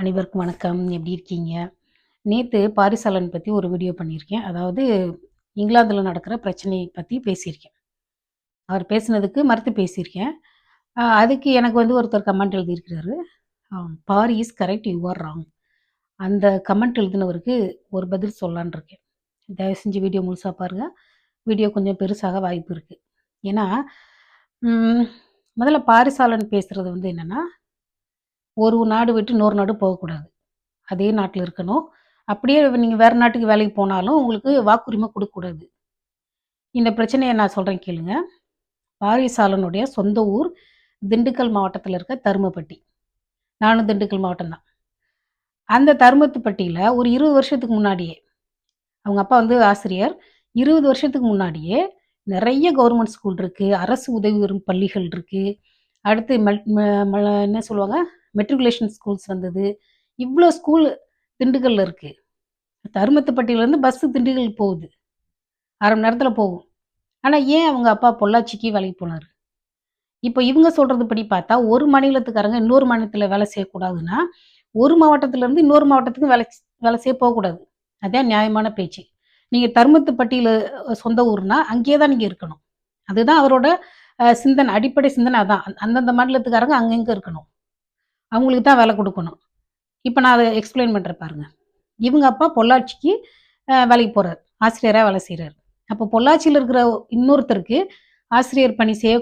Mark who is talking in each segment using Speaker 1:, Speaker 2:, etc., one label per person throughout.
Speaker 1: அனைவருக்கும் வணக்கம். எப்படி இருக்கீங்க? நேற்று பாரிசாலன் பற்றி ஒரு வீடியோ பண்ணியிருக்கேன். அதாவது இங்கிலாந்தில் நடக்கிற பிரச்சனையை பற்றி பேசியிருக்கேன். அவர் பேசுனதுக்கு மறுத்து பேசியிருக்கேன். அதுக்கு எனக்கு வந்து ஒருத்தர் கமெண்ட் எழுதியிருக்கிறாரு. Paari is correct you are wrong. அந்த கமெண்ட் எழுதினவருக்கு ஒரு பதில் சொல்லலான்னு இருக்கேன். தயவு செஞ்சு வீடியோ முழுசாக பாருங்கள் வீடியோ கொஞ்சம் பெருசாக வாய்ப்பு இருக்குது ஏன்னா முதல்ல பாரிசாலன் பேசுகிறது வந்து என்னென்னா ஒரு நாடு விட்டு இன்னொரு நாடு போகக்கூடாது. அதே நாட்டில் இருக்கணும். அப்படியே நீங்கள் வேறு நாட்டுக்கு வேலைக்கு போனாலும் உங்களுக்கு வாக்குரிமை கொடுக்கக்கூடாது. இந்த பிரச்சனையை நான் சொல்கிறேன் கேளுங்க. வாரிசாலனுடைய சொந்த ஊர் திண்டுக்கல் மாவட்டத்தில் இருக்க தருமப்பட்டி. நானும் திண்டுக்கல் மாவட்டம் தான். அந்த தருமத்துப்பட்டியில் ஒரு இருபது வருஷத்துக்கு முன்னாடியே அவங்க அப்பா வந்து ஆசிரியர். இருபது வருஷத்துக்கு முன்னாடியே நிறைய கவர்மெண்ட் ஸ்கூல் இருக்குது அரசு உதவி பெறும் பள்ளிகள் இருக்குது அடுத்து மல் ம- ம- என்ன சொல்லுவாங்க? மெட்ரிகுலேஷன் ஸ்கூல்ஸ் வந்தது. இவ்வளோ ஸ்கூல் திண்டுக்கல்ல இருக்குது தருமத்துப்பட்டியிலேருந்து பஸ்ஸு திண்டுக்கல் போகுது. அரை மணி நேரத்தில் போகும். ஆனால் ஏன் அவங்க அப்பா பொள்ளாச்சிக்கு வேலைக்கு போனார்? இப்போ இவங்க சொல்கிறது படி பார்த்தா ஒரு மாநிலத்துக்காரங்க இன்னொரு மாநிலத்தில் வேலை செய்யக்கூடாதுன்னா ஒரு மாவட்டத்திலேருந்து இன்னொரு மாவட்டத்துக்கு வேலை வேலை செய்ய போகக்கூடாது. அதான் நியாயமான பேச்சு. நீங்கள் தருமத்துப்பட்டியில் சொந்த ஊர்னா அங்கேயே தான் நீங்கள் இருக்கணும். அதுதான் அவரோட சிந்தனை அடிப்படை சிந்தனை அதான். அந்தந்த மாநிலத்துக்காரங்க அங்கங்கே இருக்கணும். அவங்களுக்கு தான் வேலை கொடுக்கணும். இப்போ நான் அதை எக்ஸ்பிளைன் பண்ணுறேன் பாருங்க. இவங்க அப்பா பொள்ளாச்சிக்கு வேலைக்கு போகிறார் ஆசிரியராக வேலை செய்கிறார் அப்போ பொள்ளாச்சியில் இருக்கிற இன்னொருத்தருக்கு ஆசிரியர் பணி செய்ய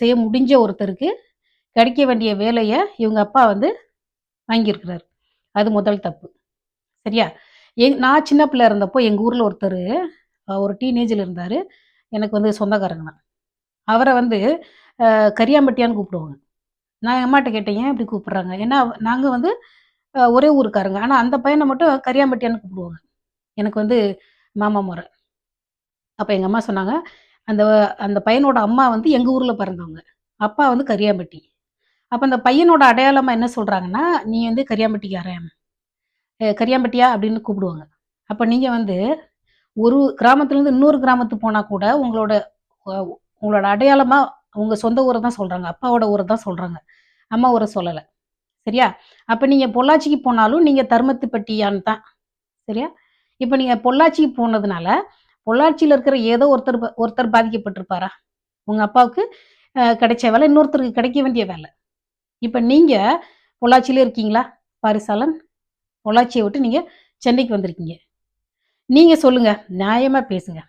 Speaker 1: செய்ய முடிஞ்ச ஒருத்தருக்கு கிடைக்க வேண்டிய வேலையை இவங்க அப்பா வந்து வாங்கியிருக்கிறார். அது முதல் தப்பு. சரியா? எங் நான் சின்ன பிள்ளை இருந்தப்போ எங்கள் ஊரில் ஒருத்தர் ஒரு டீனேஜில் இருந்தார். எனக்கு வந்து சொந்தக்காரங்க தான். அவரை வந்து கரியாம்பட்டியான்னு கூப்பிடுவாங்க. நான் என் அம்மாட்ட கேட்டேன் ஏன் இப்படி கூப்பிட்றாங்க? ஏன்னா நாங்கள் வந்து ஒரே ஊருக்காரங்க. ஆனால் அந்த பையனை மட்டும் கரியாம்பட்டியான்னு கூப்பிடுவாங்க. எனக்கு வந்து மாமா முறை. அப்போ எங்கள் அம்மா சொன்னாங்க அந்த அந்த பையனோட அம்மா வந்து எங்கள் ஊரில் பிறந்தவங்க. அப்பா வந்து கரியாம்பட்டி. அப்போ அந்த பையனோட அடையாளமாக என்ன சொல்கிறாங்கன்னா நீ வந்து கரியாம்பட்டிக்காரன் கரியாம்பட்டியா? அப்படின்னு கூப்பிடுவாங்க. அப்போ நீங்கள் வந்து ஒரு கிராமத்துலேருந்து இன்னொரு கிராமத்துக்கு போனால் கூட உங்களோட உங்களோட அடையாளமாக அவங்க சொந்த ஊரை தான் சொல்கிறாங்க அப்பாவோட ஊரை தான் சொல்கிறாங்க அம்மா ஊரை சொல்லலை. சரியா? அப்போ நீங்கள் பொள்ளாச்சிக்கு போனாலும் நீங்கள் தருமத்துப்பட்டியான்னு தான். சரியா? இப்போ நீங்கள் பொள்ளாச்சிக்கு போனதுனால பொள்ளாச்சியில் இருக்கிற ஏதோ ஒருத்தர் ஒருத்தர் பாதிக்கப்பட்டிருப்பாரா? உங்கள் அப்பாவுக்கு கிடைச்ச வேலை இன்னொருத்தருக்கு கிடைக்க வேண்டிய வேலை. இப்போ நீங்கள் பொள்ளாச்சியிலே இருக்கீங்களா? பாரிசாலன் பொள்ளாச்சியை விட்டு நீங்கள் சென்னைக்கு வந்திருக்கீங்க. நீங்கள் சொல்லுங்கள் நியாயமாக பேசுங்க.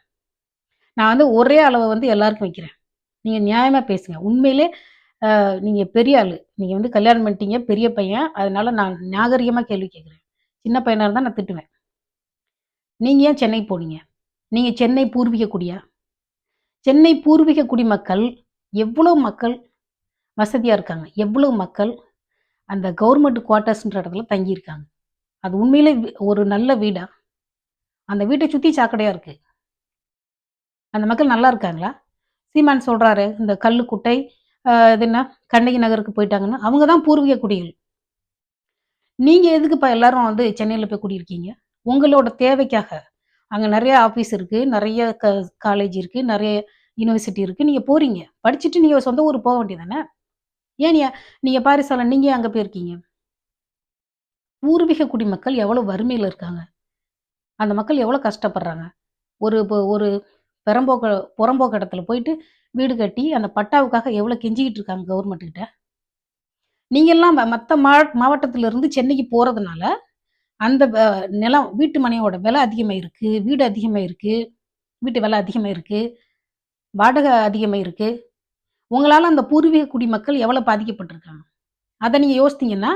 Speaker 1: நான் வந்து ஒரே அளவை வந்து எல்லாருக்கும் வைக்கிறேன். நீங்கள் நியாயமாக பேசுங்க. உண்மையிலே நீங்கள் பெரிய ஆள். நீங்கள் வந்து கல்யாணம் பண்ணிட்டீங்க பெரிய பையன். அதனால நான் நாகரிகமாக கேள்வி கேட்குறேன். சின்ன பையனாக இருந்தால் நான் திட்டுவேன். நீங்கள் ஏன் சென்னை போனீங்க? நீங்கள் சென்னை பூர்வீக குடியா சென்னை பூர்வீக குடிமக்கள் எவ்வளோ மக்கள் வசதியாக இருக்காங்க? எவ்வளோ மக்கள் அந்த கவர்மெண்ட் குவார்ட்டர்ஸ்ன்ற இடத்துல தங்கியிருக்காங்க? அது உண்மையிலே ஒரு நல்ல வீடா? அந்த வீட்டை சுற்றி சாக்கடையாக இருக்குது அந்த மக்கள் நல்லா இருக்காங்களா? சீமான் சொல்கிறாரு இந்த கல்லுக்குட்டை இது என்ன கண்ணகி நகருக்கு போயிட்டாங்கன்னா அவங்க தான் பூர்வீக குடிகள். நீங்கள் எதுக்கு இப்போ எல்லாரும் வந்து சென்னையில் போய் குடியிருக்கீங்க? உங்களோட தேவைக்காக. அங்கே நிறைய ஆஃபீஸ் இருக்குது நிறைய க காலேஜ் இருக்குது நிறைய யூனிவர்சிட்டி இருக்குது நீங்கள் போகிறீங்க படிச்சுட்டு நீங்கள் சொந்த ஊர் போக வேண்டியதானே ஏன் நீங்கள் பாரிசாலை நீங்கள் அங்கே போயிருக்கீங்க? பூர்வீக குடிமக்கள் எவ்வளோ வறுமையில் இருக்காங்க. அந்த மக்கள் எவ்வளோ கஷ்டப்படுறாங்க. ஒரு இப்போ ஒரு பெரம்போக்க புறம்போக்கு இடத்துல போயிட்டு வீடு கட்டி அந்த பட்டாவுக்காக எவ்வளோ கெஞ்சிக்கிட்டு இருக்காங்க கவர்மெண்ட் கிட்ட? நீங்கள்லாம் மற்ற மா மாவட்டத்திலிருந்து சென்னைக்கு போகிறதுனால அந்த நிலம் வீட்டு மனையோட விலை அதிகமாக இருக்குது வீடு அதிகமாக இருக்குது வீட்டு விலை அதிகமாக இருக்குது வாடகை அதிகமாக இருக்குது உங்களால் அந்த பூர்வீக குடிமக்கள் எவ்வளோ பாதிக்கப்பட்டிருக்காங்க? அதை நீங்கள் யோசித்தீங்கன்னா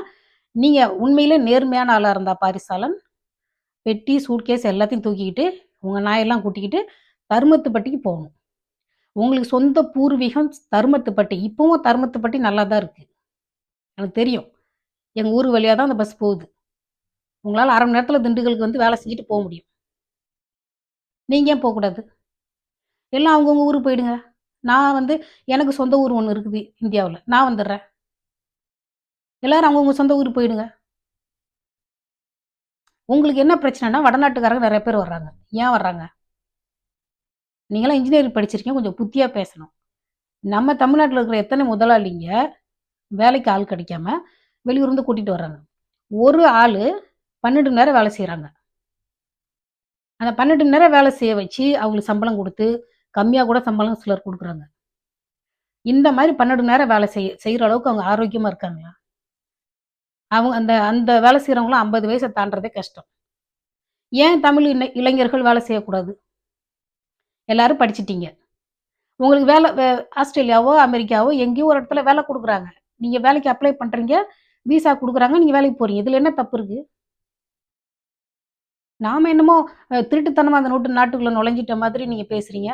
Speaker 1: நீங்கள் உண்மையிலே நேர்மையான ஆளாக இருந்தா பாரிசாலன் பெட்டி சூட்கேஸ் எல்லாத்தையும் தூக்கிக்கிட்டு உங்கள் நாயெல்லாம் கூட்டிக்கிட்டு தருமத்துப்பட்டிக்கு போகணும். உங்களுக்கு சொந்த பூர்வீகம் தருமத்துப்பட்டி. இப்போவும் தருமத்துப்பட்டி நல்லா தான் இருக்குது எனக்கு தெரியும். எங்கள் ஊர் வழியாக தான் அந்த பஸ் போகுது. உங்களால் அரை மணி நேரத்தில் திண்டுக்கலுக்கு வந்து வேலை செஞ்சுட்டு போக முடியும். நீங்கள் ஏன் போகக்கூடாது? எல்லாம் அவங்கவுங்க ஊருக்கு போயிடுங்க. நான் வந்து எனக்கு சொந்த ஊர் ஒன்று இருக்குது இந்தியாவில். நான் வந்துடுறேன். எல்லாரும் அவங்கவுங்க சொந்த ஊருக்கு போயிடுங்க. உங்களுக்கு என்ன பிரச்சனைனா வடநாட்டுக்காரங்க நிறைய பேர் வர்றாங்க. ஏன் வர்றாங்க? நீங்களாம் இன்ஜினியரிங் படிச்சிருக்கீங்க கொஞ்சம் புத்தியாக பேசணும் நம்ம தமிழ்நாட்டில் இருக்கிற எத்தனை முதலாளிங்க வேலைக்கு ஆள் கிடைக்காம வெளியூர்ந்து கூட்டிகிட்டு வர்றாங்க ஒரு ஆள் பன்னெண்டு மணி நேரம் வேலை செய்கிறாங்க அந்த 12 மணி நேரம் வேலை செய்ய வச்சு, அவங்களுக்கு சம்பளம் கொடுத்து கம்மியாக கூட சம்பளம் சிலர் கொடுக்குறாங்க இந்த மாதிரி பன்னெண்டு நேரம் வேலை செய்ய செய்கிற அளவுக்கு அவங்க ஆரோக்கியமாக இருக்காங்களா? அவங்க அந்த அந்த வேலை செய்கிறவங்களாம் ஐம்பது வயசை தாண்டுறதே கஷ்டம். ஏன் தமிழ் இளைஞர்கள் வேலை செய்யக்கூடாது? எல்லாரும் படிச்சிட்டீங்க உங்களுக்கு வேலை வே ஆஸ்திரேலியாவோ, அமெரிக்காவோ எங்கேயோ ஒரு இடத்துல வேலை கொடுக்குறாங்க நீங்கள் வேலைக்கு அப்ளை பண்ணுறீங்க விசா கொடுக்குறாங்க நீங்கள் வேலைக்கு போகிறீங்க இதில் என்ன தப்பு இருக்குது நாம என்னமோ திருட்டுத்தனமாக அந்த நோட்டு நாட்டுக்குள்ள நுழைஞ்சிட்ட மாதிரி நீங்கள் பேசுகிறீங்க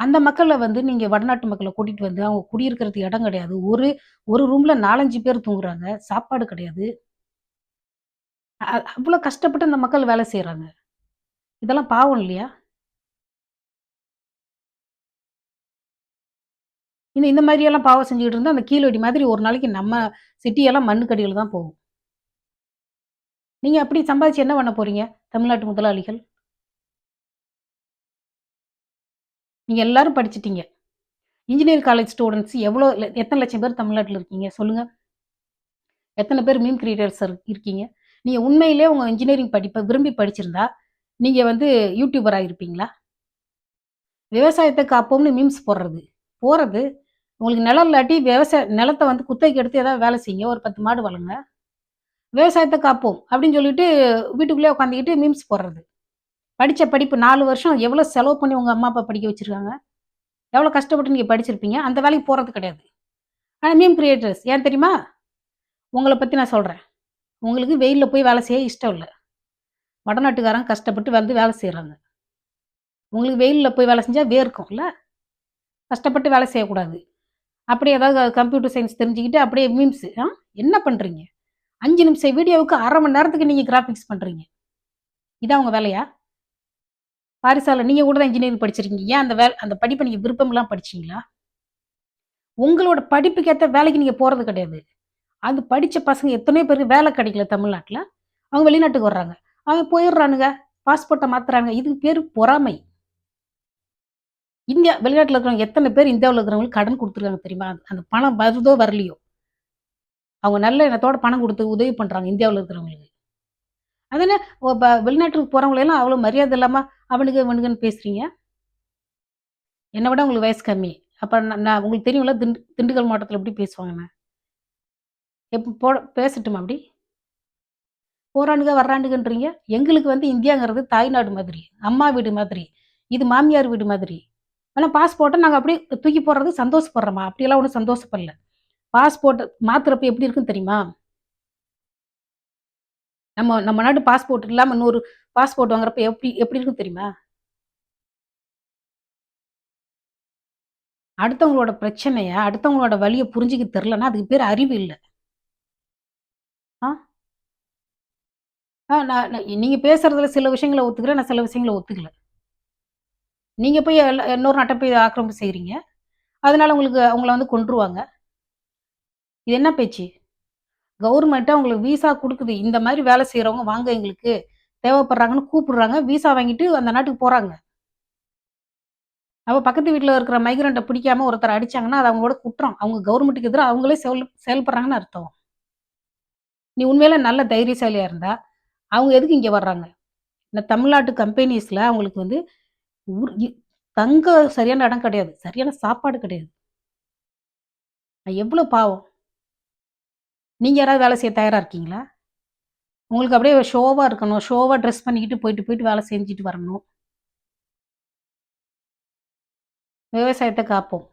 Speaker 1: அந்த மக்களை வந்து நீங்கள் வடநாட்டு மக்களை கூட்டிகிட்டு வந்து அவங்க குடியிருக்கிறதுக்கு இடம் கிடையாது. ஒரு ஒரு ரூமில் நாலஞ்சு பேர் தூங்குறாங்க. சாப்பாடு கிடையாது. அவ்வளோ கஷ்டப்பட்டு அந்த மக்கள் வேலை செய்கிறாங்க இதெல்லாம் பாவம் இல்லையா? இந்த இந்த மாதிரியெல்லாம் பாவம் செஞ்சுக்கிட்டு இருந்தா, அந்த கீழடி மாதிரி ஒரு நாளைக்கு நம்ம சிட்டியெல்லாம் மண்ணுக்கடியில் மண்ணுக்கு தான் போகும். நீங்க அப்படி சம்பாதிச்சு என்ன பண்ண போறீங்க? தமிழ்நாட்டு முதலாளிகள்? நீங்க எல்லாரும் படிச்சிட்டீங்க இன்ஜினியரிங் காலேஜ் ஸ்டூடெண்ட்ஸ் எவ்வளோ எத்தனை லட்சம் பேர் தமிழ்நாட்டில் இருக்கீங்க? சொல்லுங்க. எத்தனை பேர் மீம் கிரியேட்டர்ஸ் இருக்கீங்க? நீங்க உண்மையிலேயே உங்க இன்ஜினியரிங் படிப்பை விரும்பி படிச்சிருந்தா, நீங்கள் வந்து யூடியூபராக இருப்பீங்களா விவசாயத்தை காப்போம்னு மீம்ஸ் போடுறது. போகிறது உங்களுக்கு நிலம் இல்லாட்டி விவசாய நிலத்த வந்து குத்தகைக்கு எடுத்து ஏதாவது வேலை செய்யுங்க. ஒரு 10 மாடு வளங்க. விவசாயத்தை காப்போம் அப்படின்னு சொல்லிட்டு வீட்டுக்குள்ளேயே உட்காந்துக்கிட்டு மீம்ஸ் போடுறது. படித்த படிப்பு நாலு வருஷம் எவ்வளோ செலவு பண்ணி உங்கள் அம்மா, அப்பா படிக்க வச்சுருக்காங்க எவ்வளோ கஷ்டப்பட்டு நீங்கள் படிச்சிருப்பீங்க? அந்த வேலைக்கு போகிறது கிடையாது. ஆனால் மீம் கிரியேட்டர்ஸ் ஏன் தெரியுமா? உங்களை பற்றி நான் சொல்கிறேன் உங்களுக்கு வெயிலில் போய் வேலை செய்ய இஷ்டம் இல்லை வடநாட்டுக்காரங்க கஷ்டப்பட்டு வந்து வேலை செய்கிறாங்க உங்களுக்கு வெயிலில் போய் வேலை செஞ்சால் வேர்க்கும்ல? கஷ்டப்பட்டு வேலை செய்யக்கூடாது. அப்படியே ஏதாவது கம்ப்யூட்டர் சயின்ஸ் தெரிஞ்சுக்கிட்டு அப்படியே மீம்ஸ் ஆ என்ன பண்ணுறீங்க அஞ்சு நிமிஷம் வீடியோவுக்கு அரை மணி நேரத்துக்கு நீங்கள் கிராஃபிக்ஸ் பண்ணுறீங்க இதான் உங்கள் வேலையா? பாரிசால நீங்கள் கூட தான் இன்ஜினியரிங் படிச்சிருக்கீங்க. ஏன் அந்த வேலை அந்த படிப்பை நீங்கள் விருப்பம்லாம் படிச்சிங்களா படிச்சீங்களா? உங்களோட படிப்புக்கேற்ற வேலைக்கு நீங்கள் போகிறது கிடையாது. அது படித்த பசங்க எத்தனையோ பேருக்கு வேலை கிடைக்கல தமிழ்நாட்டில் அவங்க வெளிநாட்டுக்கு வர்றாங்க. அவன் போயிடுறானுங்க. பாஸ்போர்ட்டை மாத்துறாங்க. இதுக்கு பேர் பொறாமை. இந்தியா வெளிநாட்டில் இருக்கிறவங்க எத்தனை பேர் இந்தியாவில் இருக்கிறவங்களுக்கு கடன் கொடுத்துருக்காங்க தெரியுமா? அந்த பணம் வருதோ வரலையோ. அவங்க நல்ல எண்ணத்தோட பணம் கொடுத்து உதவி பண்ணுறாங்க இந்தியாவில் இருக்கிறவங்களுக்கு. அது என்ன வெளிநாட்டுக்கு போகிறவங்களெல்லாம் அவ்வளோ மரியாதை இல்லாமல் அவனுக்கு இவனுங்கன்னு பேசுகிறீங்க என்னை விட உங்களுக்கு வயசு கம்மி. அப்போ நான் நான் உங்களுக்கு தெரியும்ல திண்டு திண்டுக்கல் மாவட்டத்தில் எப்படி பேசுவாங்கண்ணா எப்போ போட பேசட்டுமா அப்படி? போறானுங்க, வர்றானுங்கன்றீங்க. எங்களுக்கு வந்து இந்தியாங்கிறது தாய்நாடு மாதிரி. அம்மா வீடு மாதிரி. இது மாமியார் வீடு மாதிரி. ஆனால் பாஸ்போர்ட்ட நாங்க அப்படியே தூக்கி போடுறது சந்தோஷப்படுறோமா? அப்படியெல்லாம் ஒன்றும் சந்தோஷப்படல. பாஸ்போர்ட் மாத்துறப்ப எப்படி இருக்குன்னு தெரியுமா? நம்ம நம்ம நாட்டு பாஸ்போர்ட் இல்லாம இன்னொரு பாஸ்போர்ட் வாங்குறப்ப எப்படி எப்படி இருக்கும் தெரியுமா? அடுத்தவங்களோட பிரச்சனையை அடுத்தவங்களோட வழியை புரிஞ்சுக்க தெரிலன்னா அதுக்கு பேர் அறிவு இல்லை ஆ? ஆ நான் நான் நீங்க பேசுறதுல சில விஷயங்களை ஒத்துக்கிறேன். நான் சில விஷயங்கள ஒத்துக்கல. நீங்கள் போய் எல் இன்னொரு நாட்டை போய் ஆக்கிரமிப்பு செய்கிறீங்க அதனால உங்களுக்கு அவங்கள வந்து கொன்றுவாங்க. இது என்ன பேச்சு? கவர்மெண்ட்டே அவங்களுக்கு விசா கொடுக்குது இந்த மாதிரி வேலை செய்கிறவங்க வாங்க எங்களுக்கு தேவைப்படுறாங்கன்னு கூப்பிடுறாங்க. விசா வாங்கிட்டு அந்த நாட்டுக்கு போகிறாங்க அப்போ பக்கத்து வீட்டில் இருக்கிற மைக்ரண்ட்ட பிடிக்காம ஒருத்தர் அடிச்சாங்கன்னா, அது அவங்களோட குற்றம். அவங்க கவர்மெண்ட்டுக்கு எதிராக அவங்களே செயல் செயல்படுறாங்கன்னு அர்த்தம். நீ உண்மையில நல்ல தைரியசாலியாக இருந்தா, அவங்க எதுக்கு இங்கே வர்றாங்க? இந்த தமிழ்நாட்டு கம்பெனிஸில் அவங்களுக்கு வந்து ஊர் தங்க சரியான இடம் கிடையாது. சரியான சாப்பாடு கிடையாது. எவ்வளோ பாவம். நீங்கள் யாராவது வேலை செய்ய தயாராக இருக்கீங்களா? உங்களுக்கு அப்படியே ஷோவாக இருக்கணும். ஷோவாக ட்ரெஸ் பண்ணிக்கிட்டு போயிட்டு, போயிட்டு வேலை செஞ்சுட்டு வரணும். விவசாயத்தை காப்போம்.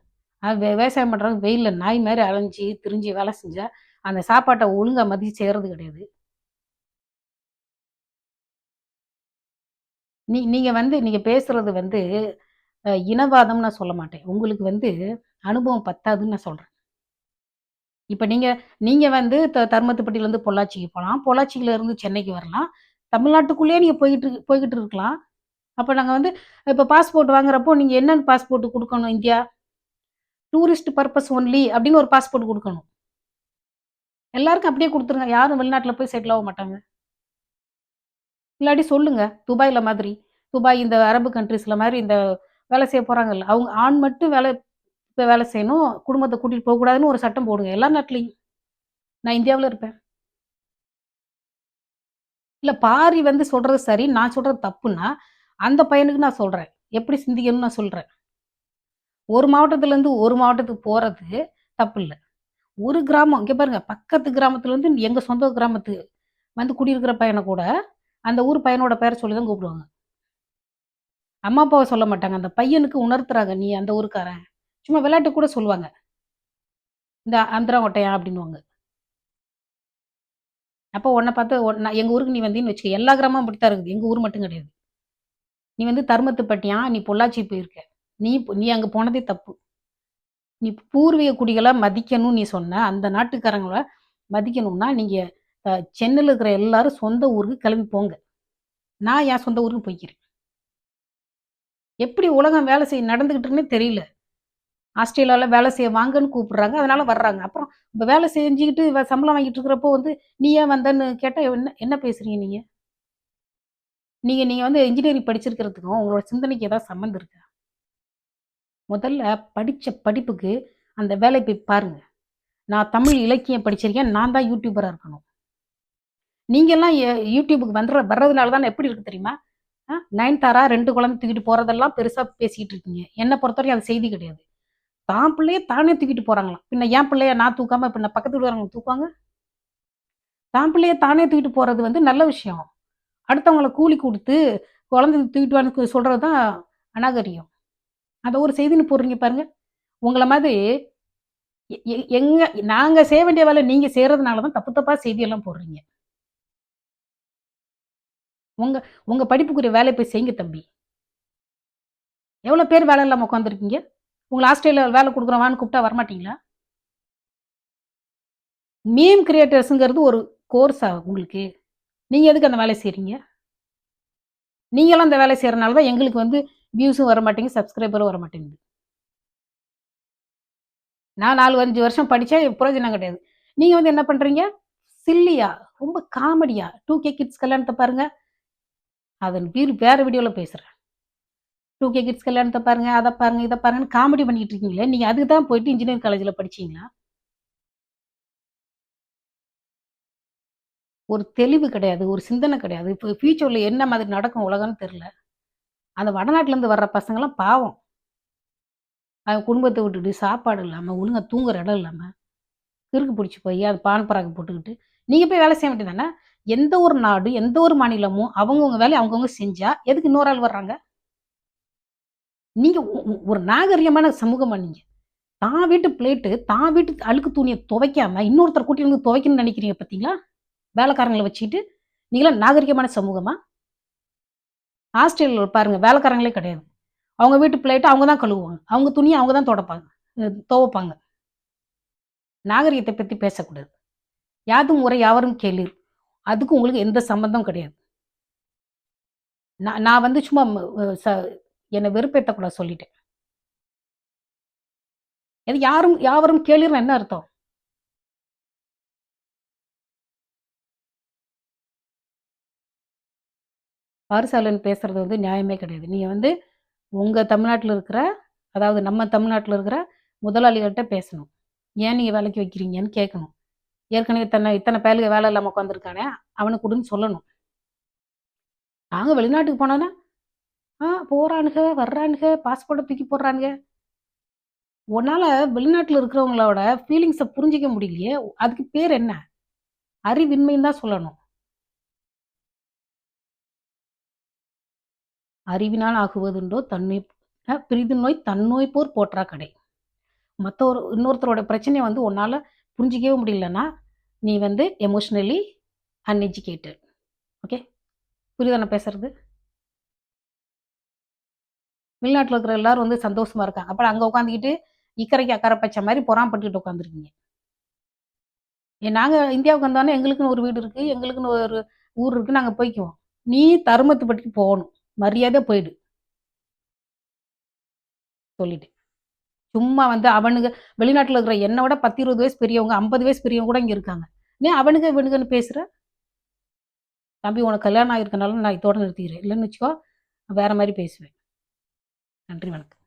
Speaker 1: விவசாயம் பண்ணுறவங்க வெயிலில் நாய் மாதிரி அலைஞ்சி திரிஞ்சு வேலை செஞ்சால் அந்த சாப்பாட்டை ஒழுங்காக மதித்து செய்கிறது கிடையாது. நீ நீங்கள் வந்து நீங்கள் பேசுகிறது வந்து இனவாதம் இனவாதம்னு நான் சொல்ல மாட்டேன். உங்களுக்கு வந்து அனுபவம் பத்தாதுன்னு நான் சொல்கிறேன் இப்போ நீங்கள் நீங்கள் வந்து த தர்மத்துப்பட்டியிலேருந்து பொள்ளாச்சிக்கு போகலாம் பொள்ளாச்சியில இருந்து சென்னைக்கு வரலாம். தமிழ்நாட்டுக்குள்ளேயே நீங்கள் போய்கிட்டு போய்கிட்டு இருக்கலாம். அப்போ நாங்கள் வந்து இப்போ பாஸ்போர்ட் வாங்குறப்போ நீங்கள் என்னென்ன பாஸ்போர்ட் கொடுக்கணும் இந்தியா? டூரிஸ்ட் பர்பஸ் ஒன்லி அப்படின்னு ஒரு பாஸ்போர்ட் கொடுக்கணும் எல்லாருக்கும் அப்படியே கொடுத்துருங்க யாரும் வெளிநாட்டில் போய் செட்டில் ஆக மாட்டாங்க. இல்லாட்டி சொல்லுங்க. துபாயில் மாதிரி. துபாய் இந்த அரபு கண்ட்ரிஸில் மாதிரி இந்த வேலை செய்ய போகிறாங்கல்ல அவங்க ஆண் மட்டும் வேலை இப்போ வேலை செய்யணும். குடும்பத்தை கூட்டிகிட்டு போகக்கூடாதுன்னு ஒரு சட்டம் போடுங்க. எல்லா நாட்டிலையும் நான் இந்தியாவில் இருப்பேன். இல்லை பாரி வந்து சொல்கிறது சரி, நான் சொல்கிறது தப்புன்னா, அந்த பையனுக்கு நான் சொல்கிறேன் எப்படி சிந்திக்கணும்னு நான் சொல்கிறேன் ஒரு மாவட்டத்துலேருந்து ஒரு மாவட்டத்துக்கு போகிறது தப்பு இல்லை ஒரு கிராமம் இங்கே பாருங்கள் பக்கத்து கிராமத்துலேருந்து எங்கள் சொந்த கிராமத்துக்கு வந்து குடியிருக்கிற பையனை கூட, அந்த ஊர் பையனோட பெயரை சொல்லி தான் கூப்பிடுவாங்க. அம்மா, அப்பாவ சொல்ல மாட்டாங்க. அந்த பையனுக்கு உணர்த்துறாங்க, "நீ அந்த ஊருக்காரன்." சும்மா விளையாட்டு கூட சொல்லுவாங்க. இந்த "ஆந்திராவொட்டையன்" அப்படின்னுவாங்க. அப்போ உன்ன பார்த்து ஒன் நான் எங்க ஊருக்கு நீ வந்தீன்னு வச்சுக்க, எல்லா கிராமமும் அப்படித்தான் இருக்குது. எங்க ஊர் மட்டும் கிடையாது. நீ வந்து தருமத்துப்பட்டியான், நீ பொள்ளாச்சி போயிருக்க. நீ நீ அங்க போனதே தப்பு. நீ பூர்வீக குடிகளை மதிக்கணும்னு நீ சொன்ன, அந்த நாட்டுக்காரங்கள மதிக்கணும்னா, நீங்க சென்னையில் இருக்கிற எல்லாரும் சொந்த ஊருக்கு கிளம்பி போங்க. நான் என் சொந்த ஊருக்கு போய்க்கிறேன். எப்படி உலகம் வேலை செய்ய நடந்துகிட்டு தெரியல. ஆஸ்திரேலியாவில் வேலை செய்ய வாங்கன்னு கூப்பிடுறாங்க. அதனால வர்றாங்க. அப்புறம் இப்போ வேலை செஞ்சுக்கிட்டு வ சம்பளம் வாங்கிட்டு இருக்கிறப்போ வந்து, "நீ ஏன் வந்தன்னு?" கேட்டால் என்ன என்ன பேசுறீங்க நீங்கள் நீங்கள் நீங்கள் வந்து இன்ஜினியரிங் படிச்சிருக்கிறதுக்கும், உங்களோட சிந்தனைக்கு ஏதாவது சம்மந்தம் இருக்கா? முதல்ல படித்த படிப்புக்கு அந்த வேலை போய் பாருங்க. நான் தமிழ் இலக்கியம் படிச்சிருக்கேன். நான் தான் யூடியூபராக இருக்கணும். நீங்கெல்லாம் யூடியூபுக்கு வந்துற வர்றதுனால தான் எப்படி இருக்கு தெரியுமா? அ நயன்தாரா ரெண்டு குழந்தை தூக்கிட்டு போறதெல்லாம் பெருசா பேசிக்கிட்டு இருக்கீங்க. என்ன பொறுத்தவரைக்கும் அது செய்தி கிடையாது. தான் பிள்ளைய தானே தூக்கிட்டு போறாங்களாம். பின்ன என் பிள்ளைய நான் தூக்காம பின்ன பக்கத்து வீட்டுக்காரங்க தூக்குவாங்க? தான் பிள்ளைய தானே தூக்கிட்டு போறது வந்து நல்ல விஷயம். அடுத்தவங்கள கூலி கொடுத்து குழந்தை தூக்கிட்டு வான்னு சொல்றது தான் அநாகரியம் அதை ஒரு செய்தின்னு போடுறீங்க பாருங்க. உங்களை மாதிரி எ எ எங்க நாங்க செய்ய வேண்டிய வேலை நீங்க செய்கிறதுனால தான் தப்பு தப்பா செய்தியெல்லாம் போடுறீங்க. உங்க உங்க படிப்புக்குரிய வேலையை போய் செய்யுங்க தம்பி. எவ்வளோ பேர் வேலை இல்லாமல் உட்காந்துருக்கீங்க? உங்களை ஆஸ்திரேலியாவில் வேலை கொடுக்குறவான்னு வான்னு கூப்பிட்டா வரமாட்டீங்களா? மீம் கிரியேட்டர்ஸுங்கிறது ஒரு கோர்ஸா உங்களுக்கு? நீங்கள் எதுக்கு அந்த வேலை செய்கிறீங்க நீங்களும் அந்த வேலை செய்கிறனால தான் எங்களுக்கு வந்து வியூஸும் வரமாட்டேங்குது, சப்ஸ்கிரைபரும் வரமாட்டேங்குது. நான் 4, 5 வருஷம் படித்தா பிரயோஜனம் கிடையாது. நீங்கள் வந்து என்ன பண்ணுறீங்க சில்லியா, ரொம்ப காமெடியா டூ கே கிட்ஸ் கல்யாணத்தை பாருங்க. அதன் வீர் வேற வீடியோல பேசுறேன். 2கே கிட்ஸ் கல்யாணத்தை பாருங்க, அதை பாருங்க, இத பாருங்கன்னு காமெடி பண்ணிட்டு இருக்கீங்களே, நீங்க அதுக்கு தான் போயிட்டு இன்ஜினியரிங் காலேஜ்ல படிச்சீங்களா? ஒரு தெளிவு கிடையாது. ஒரு சிந்தனை கிடையாது. இப்போ ஃபியூச்சரில் என்ன மாதிரி நடக்கும் உலகம்னு தெரியல. அந்த வடநாட்டிலேருந்து வர்ற பசங்களாம் பாவம். அவன் குடும்பத்தை விட்டுட்டு, சாப்பாடு இல்லாம, ஒழுங்கா தூங்குற இடம் இல்லாம, கிறுக்கு புடிச்சு போய் அது பான் பராக்கு போட்டுக்கிட்டு, நீங்க போய் வேலை செய்ய வேண்டியதானே எந்த ஒரு நாடு, எந்த ஒரு மாநிலமும் அவங்கவுங்க வேலையை அவங்கவுங்க செஞ்சா, எதுக்கு இன்னொரு ஆள் வர்றாங்க? நீங்க ஒரு நாகரிகமான சமூகமா நீங்க? தான் வீட்டு பிளேட்டு, தான் வீட்டு அழுக்கு துணியை துவைக்காம, இன்னொருத்தர் கூட்டி வந்து துவைக்கணும்னு நினைக்கிறீங்க பார்த்தீங்களா? வேலைக்காரங்களை வச்சுக்கிட்டு. நீங்களாம் நாகரிகமான சமூகமா? ஆஸ்திரேலியால பாருங்க வேலைக்காரங்களே கிடையாது. அவங்க வீட்டு பிளேட்ட அவங்க தான் கழுவுவாங்க. அவங்க துணியை அவங்க தான் தொடப்பாங்க துவைப்பாங்க. நாகரிகத்த பற்றி பேசக்கூடாது. யாதும் உரை யாவரும் கேளீர். அதுக்கும் உங்களுக்கு எந்த சம்மந்தம் கிடையாது. நான் நான் வந்து சும்மா ச என்னை வெறுப்பேற்றக்கூடாது சொல்லிட்டேன். அது யாரும் யாவரும் கேளீர்னா என்ன அர்த்தம்? பாரிசாலன் பேசுறது வந்து நியாயமே கிடையாது. நீங்க வந்து உங்க தமிழ்நாட்டில் இருக்கிற அதாவது நம்ம தமிழ்நாட்டில் இருக்கிற முதலாளிகள்கிட்ட பேசணும். ஏன் நீங்க வேலைக்கு வைக்கிறீங்கன்னு கேட்கணும். ஏற்கனவே இத்தன இத்தனை பயலுக வேலை இல்லாம உட்காந்துருக்கானே, அவனுக்கு கொடுன்னு சொல்லணும். நாங்க வெளிநாட்டுக்கு போனோன்னா ஆ போறானுக, வர்றானுக, பாஸ்போர்ட்ட தூக்கி போடுறானுங்க. உன்னால வெளிநாட்டுல இருக்கிறவங்களோட ஃபீலிங்ஸை புரிஞ்சுக்க முடியலையே! அதுக்கு பேர் என்ன? அறிவின்மைன்னு தான் சொல்லணும். அறிவினால் ஆகுவதுண்டோ தன்மை பிரிது நோய் தன்னோய் போர் போற்றா கடை. மத்த ஒரு இன்னொருத்தரோட பிரச்சனையை வந்து உன்னால புரிஞ்சிக்கவே முடியலன்னா, நீ வந்து எமோஷ்னலி அன்எஜுகேட்டட். ஓகே. புரியுதா நான் பேசுறது? வெளிநாட்டில் இருக்கிற எல்லாரும் வந்து சந்தோஷமா இருக்காங்க. அப்புறம் அங்கே உட்காந்துக்கிட்டு, இக்கரைக்கு அக்கரை பச்சை மாதிரி பொறாமப்பட்டுக்கிட்டு உட்காந்துருக்கீங்க. ஏ நாங்கள் இந்தியாவுக்கு வந்தோன்னே எங்களுக்குன்னு ஒரு வீடு இருக்கு, எங்களுக்குன்னு ஒரு ஊர் இருக்கு, நாங்கள் போய்க்குவோம். நீ தருமத்துப்பட்டிக்கு போகணும். மரியாதை போயிடு. சொல்லிட்டு சும்மா வந்து அவனுங்க வெளிநாட்டில் இருக்கிற என்னை விட 10, 20 வயசு பெரியவங்க, 50 வயசு பெரியவங்க கூட இங்கே இருக்காங்க. நீ அவனுங்க, இவனுங்கன்னு பேசுகிற தம்பி உனக்கு கல்யாணம் ஆகிருக்கனால நான் இதோட நிறுத்திக்கிறேன். இல்லைன்னு வச்சுக்கோ, வேற மாதிரி பேசுவேன். நன்றி, வணக்கம்.